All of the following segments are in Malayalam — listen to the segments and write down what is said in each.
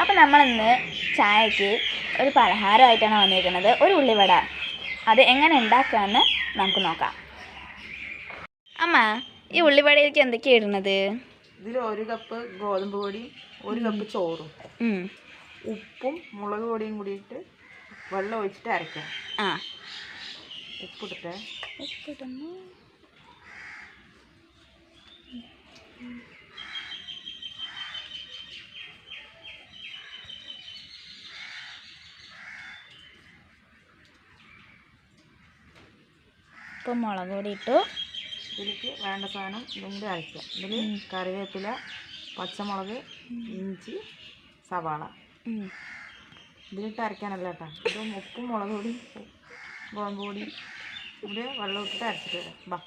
അപ്പം നമ്മളിന്ന് ചായക്ക് ഒരു പലഹാരമായിട്ടാണ് വന്നിരിക്കുന്നത്. ഒരു ഉള്ളിവട. അത് എങ്ങനെ ഉണ്ടാക്കാമെന്ന് നമുക്ക് നോക്കാം. അമ്മ ഈ ഉള്ളിവടയിലേക്ക് എന്തൊക്കെയാണ് ഇടുന്നത്? ഇതിൽ ഒരു കപ്പ് ഗോതമ്പ് പൊടിയും ഒരു കപ്പ് ചോറും ഉപ്പും മുളക് പൊടിയും കൂടിയിട്ട് വെള്ളം ഒഴിച്ചിട്ട് അരയ്ക്കാം. ആ. ഉപ്പിട്ടിട്ട്. ഉപ്പിടുന്നു ഇപ്പം മുളക് പൊടി ഇട്ടു. ഇതിലേക്ക് വേണ്ട സാധനം ഇതും അരയ്ക്കുക അരയ്ക്കാം ഇതിൽ കറിവേപ്പില പച്ചമുളക് ഇഞ്ചി സവാള. ഇതിലിട്ട് അരയ്ക്കാനല്ല കേട്ടോ. ഇതും ഉപ്പും മുളക് പൊടി ഗോതമ്പ് പൊടി ഇവിടെ വെള്ളം ഇട്ടിട്ട് അരച്ചിട്ട് വരാം. ബാ.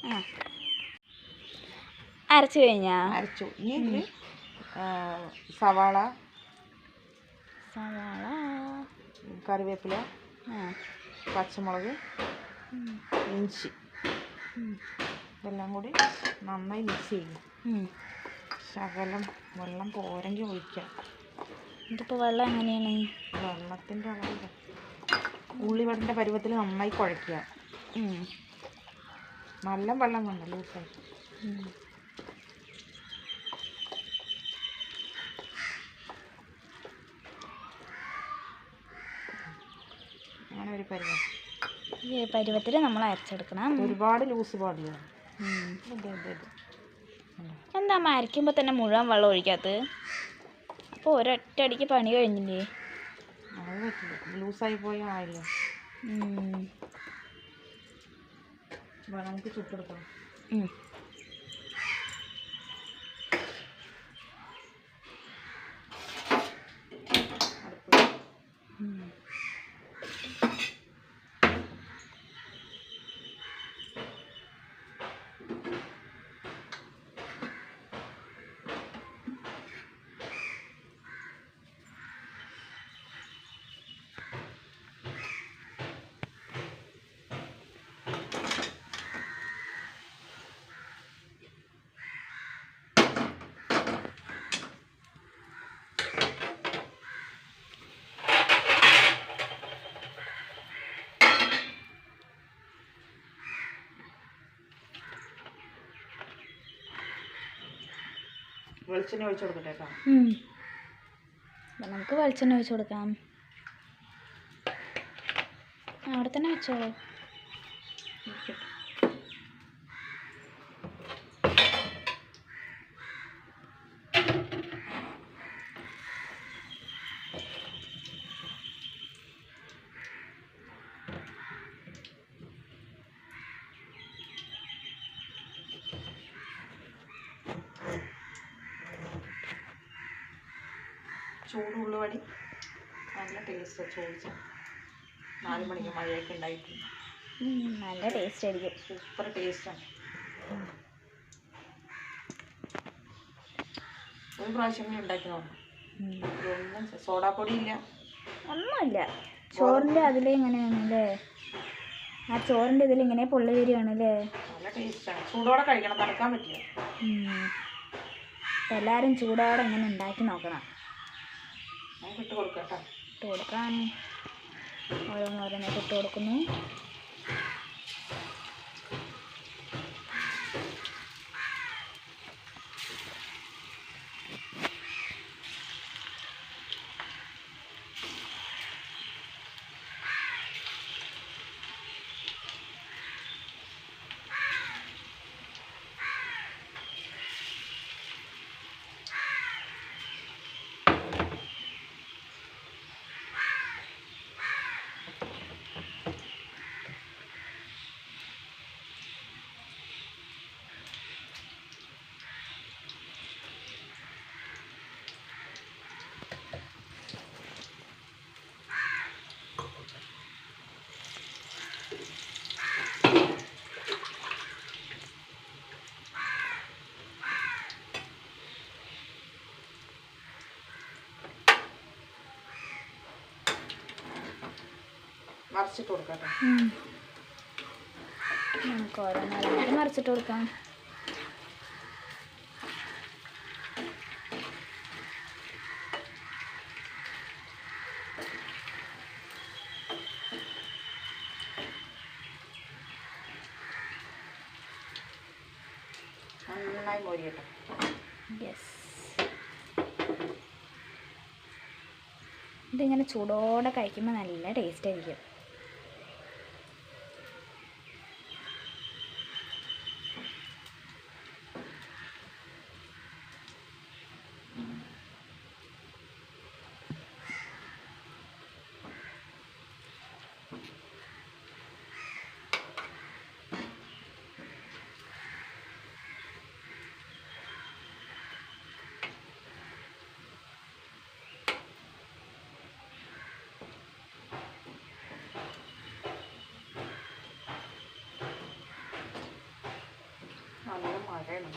അരച്ചു കഴിഞ്ഞാ? അരച്ചു. ഇനി ഇതിൽ സവാള സവാള. കറിവേപ്പില പച്ചമുളക് ഇഞ്ചി. ഇതെല്ലാം കൂടി നന്നായി മിക്സ് ചെയ്യും. ശകലം വെള്ളം പോരെങ്കിൽ ഒഴിക്കാം. ഇതിപ്പോൾ വെള്ളം എങ്ങനെയാണ്? വെള്ളത്തിന്റെ അളവ്. ഉള്ളിവടന്റെ പരുവത്തിൽ നന്നായി കുഴയ്ക്കുക. നല്ല വെള്ളം വേണ്ട ലൂസായി. അങ്ങനെ ഒരു പരുവം. ഈ പരുവത്തിൽ നമ്മൾ അരച്ചെടുക്കണം. ഒരുപാട് ലൂസ് പാടില്ല എന്താ അരയ്ക്കുമ്പോൾ തന്നെ മുഴുവൻ വെള്ളം ഒഴിക്കാത്തത്? അപ്പോൾ ഒരൊറ്റടിക്ക് പണി കഴിഞ്ഞില്ലേ? ലൂസായി പോയാൽ ആയില്ല. നമുക്ക് ചുട്ടെടുക്കാം. വെളിച്ചെണ്ണ ഒഴിച്ചു കൊടുക്കട്ടെ നമുക്ക് വെളിച്ചെണ്ണ ഒഴിച്ചു കൊടുക്കാം. അവിടെ തന്നെ വെച്ചോളൂ. ചൂട് ഉള്ളുവടി നല്ല ടേസ്റ്റ് ചോദിച്ച നാല് മണിക്ക് മഴയൊക്കെ ഉണ്ടായിട്ട്. ഉം, നല്ല ടേസ്റ്റ് ആയിരിക്കും. സൂപ്പർ ടേസ്റ്റാണ് ഒരു പ്രാവശ്യം കൂടി ഉണ്ടാക്കി നോക്കാം. സോഡാപ്പൊടി ഇല്ല. ഒന്നുമില്ല. ചോറിന്റെ അതിലേ ഇങ്ങനെയാണല്ലേ ആ ചോറിന്റെ ഇതിൽ ഇങ്ങനെ പൊള്ളി വരികയാണല്ലേ? നല്ല ടേസ്റ്റാണ് ചൂടോടെ കഴിക്കണം തണുക്കാൻ പറ്റില്ല. എല്ലാവരും ചൂടോടെ ഇങ്ങനെ ഉണ്ടാക്കി നോക്കണം. ഇട്ട് കൊടുക്കാം കേട്ടോ. ഇട്ട് കൊടുക്കാൻ ഓരോന്നോരോന്നായിട്ട് ഇട്ട് കൊടുക്കുന്നു. മറിച്ചിട്ട് കൊടുക്കട്ടെ. നമുക്ക് ഓരോന്നായിട്ട് മറിച്ചിട്ട് കൊടുക്കാം. നന്നായി മോരിയട്ടെ. യെസ് ഇതിങ്ങനെ ചൂടോടെ കഴിക്കുമ്പോൾ നല്ല ടേസ്റ്റ് ആയിരിക്കും. ได้หรอ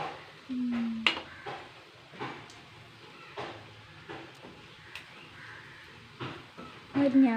Дня.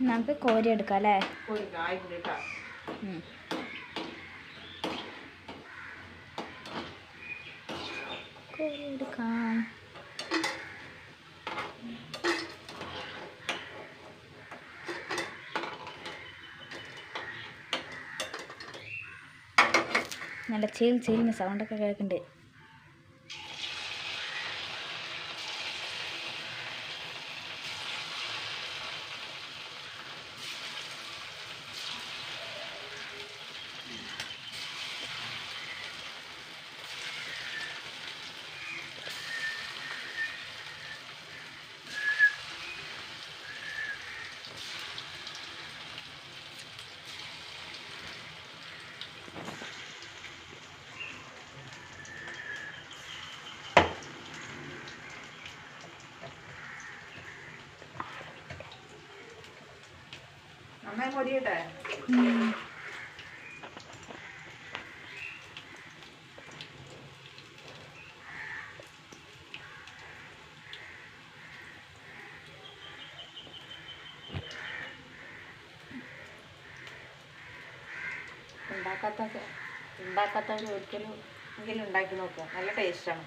നമുക്ക് കോരി എടുക്കാം അല്ലേ? ഒരു കായ് കൂടിയിട്ടാ ഉം. കോരി എടുക്കാം. നല്ല ചീൽ ചീലിന് സൗണ്ടൊക്കെ കേൾക്കുന്നുണ്ട് മൊരിയട്ടെ ഉം. ഉണ്ടാക്കാത്ത ഉണ്ടാക്കാത്തവർ ഒരിക്കലും എങ്കിലും ഉണ്ടാക്കി നോക്കുക. നല്ല ടേസ്റ്റാണ്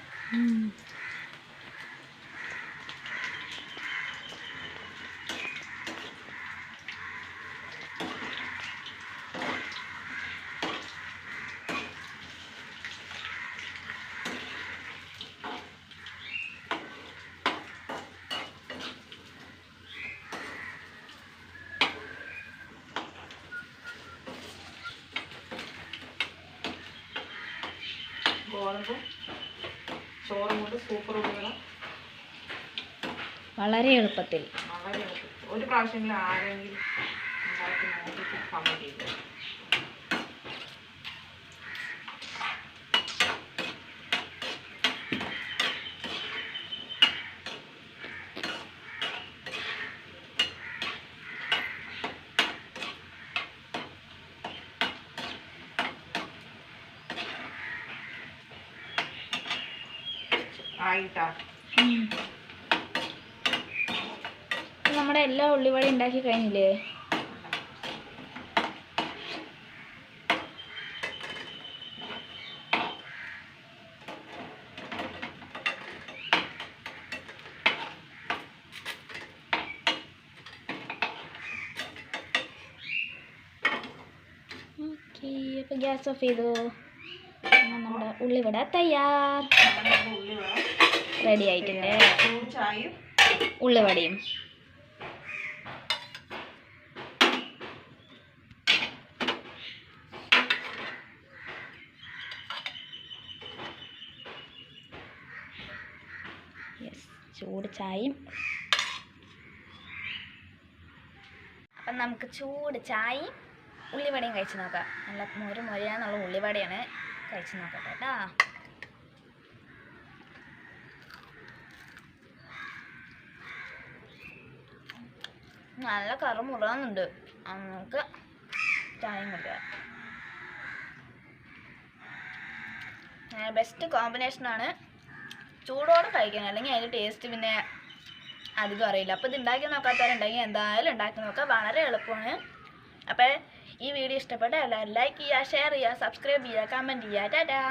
ഗോതമ്പും ചോറും കൊണ്ട് സൂപ്പർ ഉള്ളികളെ വളരെ എളുപ്പത്തിൽ. വളരെ എളുപ്പത്തിൽ. ഒരു പ്രാവശ്യമെങ്കിലും ആരെങ്കിലും ഉണ്ടാക്കി നോക്കിയിട്ട് കമന്റ് ചെയ്യുക ആയിട്ടാ നമ്മുടെ എല്ലാ ഉള്ളിവട ഉണ്ടാക്കി കഴിഞ്ഞില്ലേ? ഓക്കെ അപ്പോൾ ഗ്യാസ് ഓഫ് ചെയ്തു. നമ്മുടെ ഉള്ളിവട തയ്യാർ. റെഡി ആയിട്ടുണ്ട്. ഉള്ളിവടയും. ചൂട് ചായയും. അപ്പം നമുക്ക് ചൂട് ചായയും ഉള്ളിവടയും കഴിച്ച് നോക്കാം. നല്ല മൊരു മൊരയാന്നുള്ള ഉള്ളിവടയാണ് കഴിച്ച് നോക്കട്ടെ കേട്ടോ. നല്ല കറ മുറാന്നുണ്ട് നമുക്ക് ചായയും കുടിക്കാം ബെസ്റ്റ് കോമ്പിനേഷനാണ് ചൂടോടെ കഴിക്കാൻ അല്ലെങ്കിൽ അതിന്റെ ടേസ്റ്റ് പിന്നെ അധികം അറിയില്ല. അപ്പോൾ ഇത് ഉണ്ടാക്കി നോക്കാത്തവരുണ്ടെങ്കിൽ എന്തായാലും ഉണ്ടാക്കി നോക്കാം. വളരെ എളുപ്പമാണ്. അപ്പോൾ ഈ വീഡിയോ ഇഷ്ടപ്പെട്ടാൽ എല്ലാവരും ലൈക്ക് ചെയ്യുക ഷെയർ ചെയ്യുക സബ്സ്ക്രൈബ് ചെയ്യുക കമന്റ് ചെയ്യുക. ടാറ്റാ